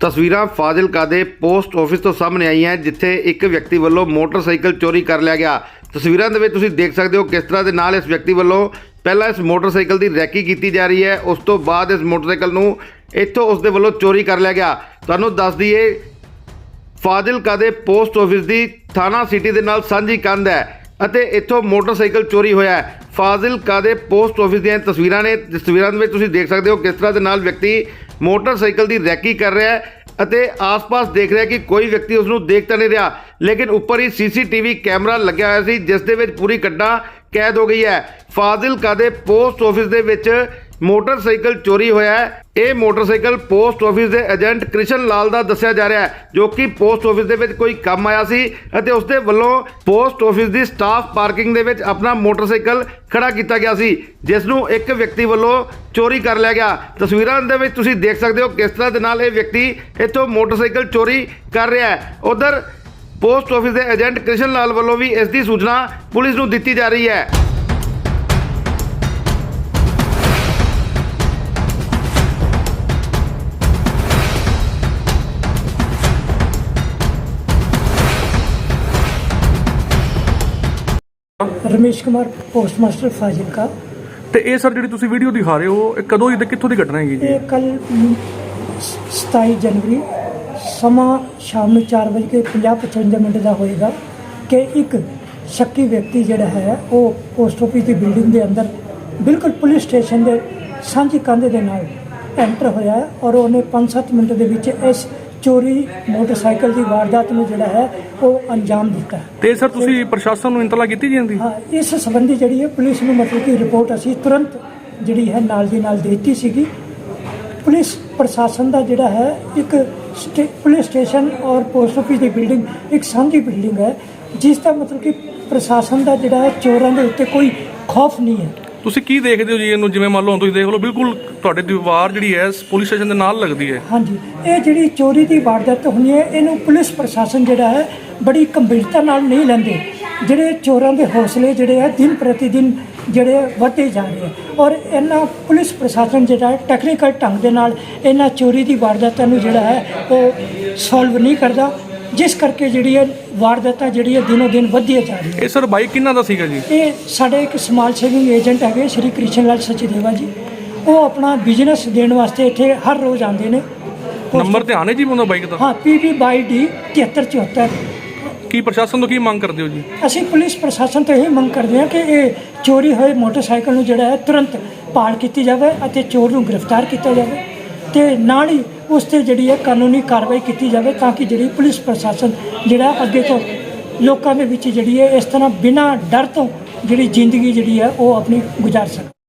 ਤਸਵੀਰਾਂ ਫਾਜ਼ਿਲਕਾ ਦੇ post office ਤੋਂ ਸਾਹਮਣੇ ਆਈਆਂ ਜਿੱਥੇ ਇੱਕ ਵਿਅਕਤੀ ਵੱਲੋਂ ਮੋਟਰਸਾਈਕਲ ਚੋਰੀ ਕਰ ਲਿਆ ਗਿਆ। ਤਸਵੀਰਾਂ ਦੇ ਵਿੱਚ ਤੁਸੀਂ ਦੇਖ ਸਕਦੇ ਹੋ ਕਿਸ ਤਰ੍ਹਾਂ ਦੇ ਨਾਲ ਇਸ ਵਿਅਕਤੀ ਵੱਲੋਂ ਪਹਿਲਾਂ ਇਸ ਮੋਟਰਸਾਈਕਲ ਦੀ ਰੈਕੀ ਕੀਤੀ ਜਾ ਰਹੀ ਹੈ, ਉਸ ਤੋਂ ਬਾਅਦ ਇਸ ਮੋਟਰਸਾਈਕਲ ਨੂੰ ਇੱਥੋਂ ਉਸ ਦੇ ਵੱਲੋਂ ਚੋਰੀ ਕਰ ਲਿਆ ਗਿਆ। ਤੁਹਾਨੂੰ ਦੱਸ ਦਈਏ, ਫਾਜ਼ਿਲਕਾ ਦੇ ਪੋਸਟ ਆਫਿਸ ਦੀ ਥਾਣਾ ਸਿਟੀ ਦੇ ਨਾਲ ਸਾਂਝੀ ਕੰਧ ਹੈ ਅਤੇ ਇੱਥੋਂ ਮੋਟਰਸਾਈਕਲ ਚੋਰੀ ਹੋਇਆ ਹੈ। ਫਾਜ਼ਿਲਕਾ ਦੇ ਪੋਸਟ ਆਫਿਸ ਦੀਆਂ ਤਸਵੀਰਾਂ ਨੇ, ਤਸਵੀਰਾਂ ਦੇ ਵਿੱਚ ਤੁਸੀਂ ਦੇਖ ਸਕਦੇ ਹੋ ਕਿਸ ਤਰ੍ਹਾਂ ਦੇ ਨਾਲ ਵਿਅਕਤੀ ਮੋਟਰਸਾਈਕਲ ਦੀ ਰੈਕੀ ਕਰ ਰਿਹਾ ਹੈ ਅਤੇ ਆਸ-ਪਾਸ ਦੇਖ ਰਿਹਾ ਕਿ ਕੋਈ ਵਿਅਕਤੀ ਉਸ ਨੂੰ ਦੇਖ ਤਾਂ ਨਹੀਂ ਰਿਹਾ। ਲੇਕਿਨ ਉੱਪਰ ਹੀ ਸੀਸੀਟੀਵੀ ਕੈਮਰਾ ਲੱਗਿਆ ਹੋਇਆ ਸੀ, ਜਿਸ ਦੇ ਵਿੱਚ ਪੂਰੀ ਘਟਨਾ ਕੈਦ ਹੋ ਗਈ ਹੈ। ਫਾਜ਼ਿਲਕਾ ਦੇ ਪੋਸਟ ਆਫਿਸ ਦੇ ਵਿੱਚ ਮੋਟਰਸਾਈਕਲ ਚੋਰੀ ਹੋਇਆ ਹੈ। ਇਹ ਮੋਟਰਸਾਈਕਲ ਪੋਸਟ ਆਫਿਸ ਦੇ ਏਜੰਟ ਕ੍ਰਿਸ਼ਨ ਲਾਲ ਦਾ ਦੱਸਿਆ ਜਾ ਰਿਹਾ ਹੈ, ਜੋ ਕਿ ਪੋਸਟ ਆਫਿਸ ਦੇ ਵਿੱਚ ਕੋਈ ਕੰਮ ਆਇਆ ਸੀ ਅਤੇ ਉਸ ਦੇ ਵੱਲੋਂ ਪੋਸਟ ਆਫਿਸ ਦੀ ਸਟਾਫ ਪਾਰਕਿੰਗ ਦੇ ਵਿੱਚ ਆਪਣਾ ਮੋਟਰਸਾਈਕਲ ਖੜਾ ਕੀਤਾ ਗਿਆ ਸੀ, ਜਿਸ ਨੂੰ ਇੱਕ ਵਿਅਕਤੀ ਵੱਲੋਂ ਚੋਰੀ ਕਰ ਲਿਆ ਗਿਆ। ਤਸਵੀਰਾਂ ਦੇ ਵਿੱਚ ਤੁਸੀਂ ਦੇਖ ਸਕਦੇ ਹੋ ਕਿਸ ਤਰ੍ਹਾਂ ਦੇ ਨਾਲ ਇਹ ਵਿਅਕਤੀ ਇੱਥੋਂ ਮੋਟਰਸਾਈਕਲ ਚੋਰੀ ਕਰ ਰਿਹਾ ਹੈ। ਉਧਰ ਪੋਸਟ ਆਫਿਸ ਦੇ ਏਜੰਟ ਕ੍ਰਿਸ਼ਨ ਲਾਲ ਵੱਲੋਂ ਵੀ ਇਸ ਦੀ ਸੂਚਨਾ ਪੁਲਿਸ ਨੂੰ ਦਿੱਤੀ ਜਾ ਰਹੀ ਹੈ। ਰਮੇਸ਼ ਕੁਮਾਰ ਪੋਸਟਮਾਸਟਰ ਫਾਜ਼ਿਲਕਾ। ਤੇ ਇਹ ਸਰ ਜਿਹੜੀ ਤੁਸੀਂ ਵੀਡੀਓ ਦਿਖਾ ਰਹੇ ਹੋ ਇਹ ਕਦੋਂ ਤੇ ਕਿੱਥੋਂ ਦੀ ਘਟਨਾ ਹੈਗੀ ਜੀ? ਇਹ ਕੱਲ 27 ਜਨਵਰੀ ਸਮਾਂ ਸ਼ਾਮ ਨੂੰ 4:50-55 ਮਿੰਟ ਦਾ ਹੋਏਗਾ ਕਿ ਇੱਕ ਸ਼ੱਕੀ ਵਿਅਕਤੀ ਜਿਹੜਾ ਹੈ ਉਹ ਪੋਸਟ ਆਫਿਸ ਦੀ ਬਿਲਡਿੰਗ ਦੇ ਅੰਦਰ ਬਿਲਕੁਲ ਪੁਲਿਸ ਸਟੇਸ਼ਨ ਦੇ ਸਾਂਝੀ ਕੰਧ ਦੇ ਨਾਲ ਐਂਟਰ ਹੋਇਆ ਔਰ ਉਹਨੇ 5-7 ਮਿੰਟ ਦੇ ਵਿੱਚ ਇਸ ਚੋਰੀ ਮੋਟਰਸਾਈਕਲ ਦੀ ਵਾਰਦਾਤ ਨੂੰ ਜਿਹੜਾ ਹੈ ਉਹ ਅੰਜਾਮ ਦਿੱਤਾ ਹੈ। ਤੇ ਸਰ ਤੁਸੀਂ ਪ੍ਰਸ਼ਾਸਨ ਨੂੰ ਇੰਤਲਾ ਕੀਤੀ ਜਾਂਦੀ ਹਾਂ ਇਸ ਸੰਬੰਧੀ ਜਿਹੜੀ ਹੈ ਪੁਲਿਸ ਨੂੰ ਮਤਲਬ ਕਿ ਰਿਪੋਰਟ ਅਸੀਂ ਤੁਰੰਤ ਜਿਹੜੀ ਹੈ ਨਾਲ ਦੀ ਨਾਲ ਦਿੱਤੀ ਸੀਗੀ। ਪੁਲਿਸ ਪ੍ਰਸ਼ਾਸਨ ਦਾ ਜਿਹੜਾ ਹੈ ਇੱਕ ਸਟੇ- ਪੁਲਿਸ ਸਟੇਸ਼ਨ ਔਰ ਪੋਸਟ ਆਫਿਸ ਦੀ ਬਿਲਡਿੰਗ ਇੱਕ ਸਾਂਝੀ ਬਿਲਡਿੰਗ ਹੈ ਜਿਸ ਦਾ ਮਤਲਬ ਕਿ ਪ੍ਰਸ਼ਾਸਨ ਦਾ ਜਿਹੜਾ ਹੈ ਚੋਰਾਂ ਦੇ ਉੱਤੇ ਕੋਈ ਖੌਫ ਨਹੀਂ ਹੈ। ਤੁਸੀਂ ਕੀ ਦੇਖਦੇ ਹੋ ਜੀ ਇਹਨੂੰ? ਜਿਵੇਂ ਮੰਨ ਲਓ ਹੁਣ ਤੁਸੀਂ ਦੇਖ ਲਓ, ਬਿਲਕੁਲ ਤੁਹਾਡੇ ਦੀਵਾਰ ਜਿਹੜੀ ਹੈ ਪੁਲਿਸ ਸਟੇਸ਼ਨ ਦੇ ਨਾਲ ਲੱਗਦੀ ਹੈ। ਹਾਂਜੀ। ਇਹ ਜਿਹੜੀ ਚੋਰੀ ਦੀ ਵਾਰਦਾਤ ਹੋਣੀ ਹੈ, ਇਹਨੂੰ ਪੁਲਿਸ ਪ੍ਰਸ਼ਾਸਨ ਜਿਹੜਾ ਹੈ, ਬੜੀ ਗੰਭੀਰਤਾ ਨਾਲ ਨਹੀਂ ਲੈਂਦੇ। ਜਿਹੜੇ ਚੋਰਾਂ ਦੇ ਹੌਸਲੇ ਜਿਹੜੇ ਆ ਦਿਨ ਪ੍ਰਤੀ ਦਿਨ ਜਿਹੜੇ ਵਧਦੇ ਜਾ ਰਹੇ ਆ ਔਰ ਇਹਨਾਂ ਪੁਲਿਸ ਪ੍ਰਸ਼ਾਸਨ ਜਿਹੜਾ ਟੈਕਨੀਕਲ ਢੰਗ ਦੇ ਨਾਲ ਇਹਨਾਂ ਚੋਰੀ ਦੀ ਵਾਰਦਾਤਾਂ ਨੂੰ ਜਿਹੜਾ ਹੈ, ਉਹ ਸੋਲਵ ਨਹੀਂ ਕਰਦਾ। ਜਿਸ ਕਰਕੇ ਜਿਹੜੀ ਹੈ ਵਾਰਦਾਤਾਂ ਜਿਹੜੀ ਹੈ ਦਿਨੋ ਦਿਨ ਵਧਦੀਆਂ ਜਾ ਰਹੀਆਂ। ਇਹ ਸਰ ਬਾਈਕ ਕਿੰਨਾ ਦਾ ਸੀਗਾ ਜੀ? ਇਹ ਸਾਡੇ ਇੱਕ ਸਮਾਜ ਸੇਵੀ ਏਜੰਟ ਹੈਗੇ ਸ਼੍ਰੀ ਕ੍ਰਿਸ਼ਨ ਲਾਲ ਸਚਦੇਵਾ ਜੀ। ਉਹ ਆਪਣਾ ਬਿਜ਼ਨਸ ਦੇਣ ਵਾਸਤੇ ਇੱਥੇ ਹਰ ਰੋਜ਼ ਆਉਂਦੇ ਨੇ। ਨੰਬਰ ਧਿਆਨ ਹੈ ਜੀ ਉਹਦਾ ਬਾਈਕ ਦਾ ਹਾਂ ਪੀਬੀ ਬਾਈ ਡੀ 7374 ਕੀ ਪ੍ਰਸ਼ਾਸਨ ਤੋਂ ਕੀ ਮੰਗ ਕਰਦੇ ਹੋ ਜੀ? ਅਸੀਂ ਪੁਲਿਸ ਪ੍ਰਸ਼ਾਸਨ ਤੋਂ ਇਹ ਮੰਗ ਕਰਦੇ ਹਾਂ ਕਿ ਇਹ ਚੋਰੀ ਹੋਏ ਮੋਟਰਸਾਈਕਲ ਨੂੰ ਜਿਹੜਾ ਹੈ ਤੁਰੰਤ ਪਾੜ ਕੀਤੀ ਜਾਵੇ ਅਤੇ ਚੋਰ ਨੂੰ ਗ੍ਰਿਫਤਾਰ ਕੀਤਾ ਜਾਵੇ। ਤੇ ਨਾਲ ਹੀ ਉਸ ਤੇ ਜਿਹੜੀ ਹੈ ਕਾਨੂੰਨੀ ਕਾਰਵਾਈ ਕੀਤੀ ਜਾਵੇ ਤਾਂ ਕਿ ਜਿਹੜੀ ਪੁਲਿਸ ਪ੍ਰਸ਼ਾਸਨ ਜਿਹੜਾ ਅੱਗੇ ਤੋਂ ਲੋਕਾਂ ਦੇ ਵਿੱਚ ਜਿਹੜੀ ਹੈ ਇਸ ਤਰ੍ਹਾਂ ਬਿਨਾਂ ਡਰ ਤੋਂ ਜਿਹੜੀ ਜ਼ਿੰਦਗੀ ਜਿਹੜੀ ਹੈ ਉਹ ਆਪਣੀ ਗੁਜ਼ਾਰ ਸਕੇ।